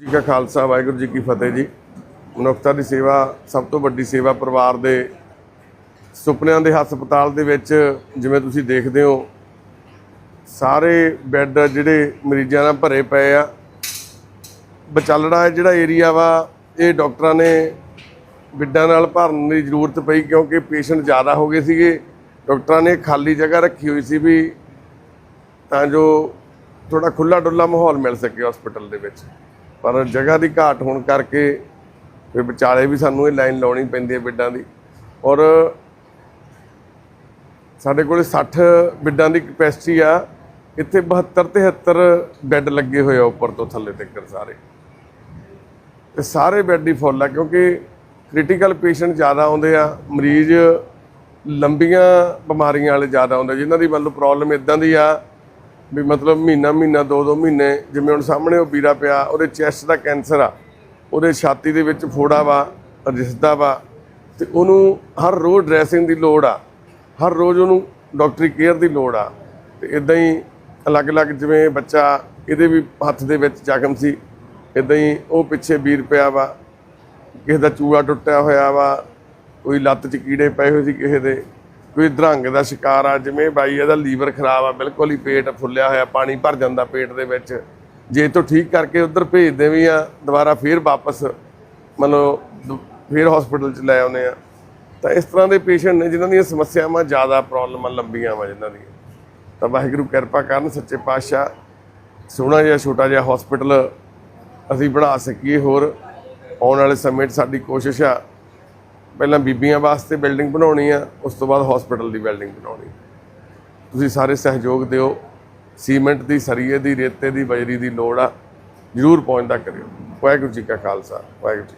ਜੀ ਕਾ ਖਾਲਸਾ, ਵਾਹਿਗੁਰੂ ਜੀ ਕੀ ਫਤਿਹ ਜੀ। ਮਨੁੱਖਤਾ ਦੀ ਸੇਵਾ ਸਭ ਤੋਂ ਵੱਡੀ ਸੇਵਾ ਪਰਿਵਾਰ ਦੇ ਸੁਪਨਿਆਂ ਦੇ ਹਸਪਤਾਲ ਦੇ ਵਿੱਚ ਜਿਵੇਂ ਤੁਸੀਂ ਦੇਖਦੇ ਹੋ, ਸਾਰੇ ਬੈੱਡ ਜਿਹੜੇ ਮਰੀਜ਼ਾਂ ਨਾਲ ਭਰੇ ਪਏ ਆ। ਬਚਲੜਾ ਹੈ ਜਿਹੜਾ ਏਰੀਆ ਵਾ, ਇਹ ਡਾਕਟਰਾਂ ਨੇ ਬਿੱਡਾਂ ਨਾਲ ਭਰਨ ਦੀ ਜ਼ਰੂਰਤ ਪਈ ਕਿਉਂਕਿ ਪੇਸ਼ੈਂਟ ਜ਼ਿਆਦਾ ਹੋ ਗਏ ਸੀਗੇ। ਡਾਕਟਰਾਂ ਨੇ ਖਾਲੀ ਜਗ੍ਹਾ ਰੱਖੀ ਹੋਈ ਸੀ ਵੀ ਤਾਂ ਜੋ ਥੋੜਾ ਖੁੱਲਾ ਡੁੱਲਾ ਮਾਹੌਲ ਮਿਲ ਸਕੇ ਹਸਪੀਟਲ ਦੇ ਵਿੱਚ। ਪਰ ਜਗ੍ਹਾ ਦੀ ਘਾਟ ਹੋਣ ਕਰਕੇ ਫਿਰ ਵਿਚਾਲੇ ਵੀ ਸਾਨੂੰ ਇਹ ਲਾਈਨ ਲਾਉਣੀ ਪੈਂਦੀ ਹੈ ਬਿੱਡਾਂ ਦੀ। ਔਰ ਸਾਡੇ ਕੋਲੇ 60 ਬਿੱਡਾਂ ਦੀ ਕਪੈਸਿਟੀ ਆ। ਇੱਥੇ 72 73 ਬੈੱਡ ਲੱਗੇ ਹੋਏ ਆ ਉੱਪਰ ਤੋਂ ਥੱਲੇ ਤੱਕ ਸਾਰੇ। ਤੇ ਸਾਰੇ ਬੈੱਡ ਹੀ ਫੁੱਲ ਆ ਕਿਉਂਕਿ ਕ੍ਰਿਟੀਕਲ ਪੇਸ਼ੈਂਟ ਜ਼ਿਆਦਾ ਆਉਂਦੇ ਆ, ਮਰੀਜ਼ ਲੰਬੀਆਂ ਬਿਮਾਰੀਆਂ ਵਾਲੇ ਜ਼ਿਆਦਾ ਆਉਂਦੇ ਜਿਨ੍ਹਾਂ ਦੀ ਮਤਲਬ ਪ੍ਰੋਬਲਮ ਇਦਾਂ ਦੀ ਆ ਵੀ ਮਤਲਬ ਮਹੀਨਾ ਮਹੀਨਾ, ਦੋ ਦੋ ਮਹੀਨੇ, ਜਿਵੇਂ ਹੁਣ ਸਾਹਮਣੇ ਉਹ ਵੀਰਾ ਪਿਆ, ਉਹਦੇ ਚੈਸਟ ਦਾ ਕੈਂਸਰ ਆ, ਉਹਦੇ ਛਾਤੀ ਦੇ ਵਿੱਚ ਫੋੜਾ ਵਾ ਰਿਸਦਾ ਵਾ, ਤੇ ਉਹਨੂੰ ਹਰ ਰੋਜ਼ ਡਰੈਸਿੰਗ ਦੀ ਲੋੜ ਆ, ਹਰ ਰੋਜ਼ ਉਹਨੂੰ ਡਾਕਟਰੀ ਕੇਅਰ ਦੀ ਲੋੜ ਆ, ਤੇ ਇਦਾਂ ਹੀ ਅਲੱਗ-ਅਲੱਗ ਜਿਵੇਂ ਬੱਚਾ ਇਹਦੇ ਵੀ ਹੱਥ ਦੇ ਵਿੱਚ ਜ਼ਖਮ ਸੀ ਇਦਾਂ ਹੀ ਉਹ ਪਿੱਛੇ ਵੀਰ ਪਿਆ ਵਾ, ਕਿਸੇ ਦਾ ਚੂੜਾ ਟੁੱਟਿਆ ਹੋਇਆ ਵਾ, ਕੋਈ ਲੱਤ 'ਚ ਕੀੜੇ ਪਏ ਹੋਏ ਸੀ ਕਿਸੇ ਦੇ ਕੋਈ ਦਰੰਗ ਦਾ ਸ਼ਿਕਾਰ ਆ, ਜਿਵੇਂ ਬਾਈ ਇਹਦਾ ਲੀਵਰ ਖਰਾਬ ਆ, ਬਿਲਕੁਲ ਹੀ ਪੇਟ ਫੁੱਲਿਆ ਹੋਇਆ, ਪਾਣੀ ਭਰ ਜਾਂਦਾ ਪੇਟ ਦੇ ਵਿੱਚ। ਜੇ ਤੋਂ ਠੀਕ ਕਰਕੇ ਉਧਰ ਭੇਜਦੇ ਵੀ ਆ, ਦੁਬਾਰਾ ਫੇਰ ਵਾਪਸ, ਮਤਲਬ ਦੁ- ਫੇਰ ਹਸਪੀਟਲ 'ਚ ਲੈ ਆਉਨੇ ਆ। ਤਾਂ ਇਸ ਤਰ੍ਹਾਂ ਦੇ ਪੇਸ਼ੈਂਟ ਨੇ ਜਿਨ੍ਹਾਂ ਦੀਆਂ ਸਮੱਸਿਆਵਾਂ ਜ਼ਿਆਦਾ ਪ੍ਰੋਬਲਮਾਂ ਲੰਬੀਆਂ ਵਾ ਜਿਨ੍ਹਾਂ ਦੀਆਂ। ਤਾਂ ਵਾਹਿਗੁਰੂ ਕਿਰਪਾ ਕਰਨ, ਸੱਚੇ ਪਾਤਸ਼ਾਹ, ਸੋਹਣਾ ਜਿਹਾ, ਛੋਟਾ ਜਿਹਾ ਹਸਪੀਟਲ ਅਸੀਂ ਬਣਾ ਸਕੀਏ ਹੋਰ। ਆਉਣ ਵਾਲੇ ਸਮੇਂ 'ਚ ਸਾਡੀ ਕੋਸ਼ਿਸ਼ ਆ ਪਹਿਲਾਂ ਬੀਬੀਆਂ ਵਾਸਤੇ ਬਿਲਡਿੰਗ ਬਣਾਉਣੀ ਆ, ਉਸ ਤੋਂ ਬਾਅਦ ਹਸਪੀਟਲ ਦੀ ਬਿਲਡਿੰਗ ਬਣਾਉਣੀ। ਤੁਸੀਂ ਸਾਰੇ ਸਹਿਯੋਗ ਦਿਓ, ਸੀਮੈਂਟ ਦੀ, ਸਰੀਏ ਦੀ, ਰੇਤੇ ਦੀ, ਬਜਰੀ ਦੀ ਲੋੜ ਆ, ਜ਼ਰੂਰ ਪਹੁੰਚਦਾ ਕਰਿਓ। ਵਾਹਿਗੁਰੂ ਜੀ ਕਾ ਖਾਲਸਾ, ਵਾਹਿਗੁਰੂ ਜੀ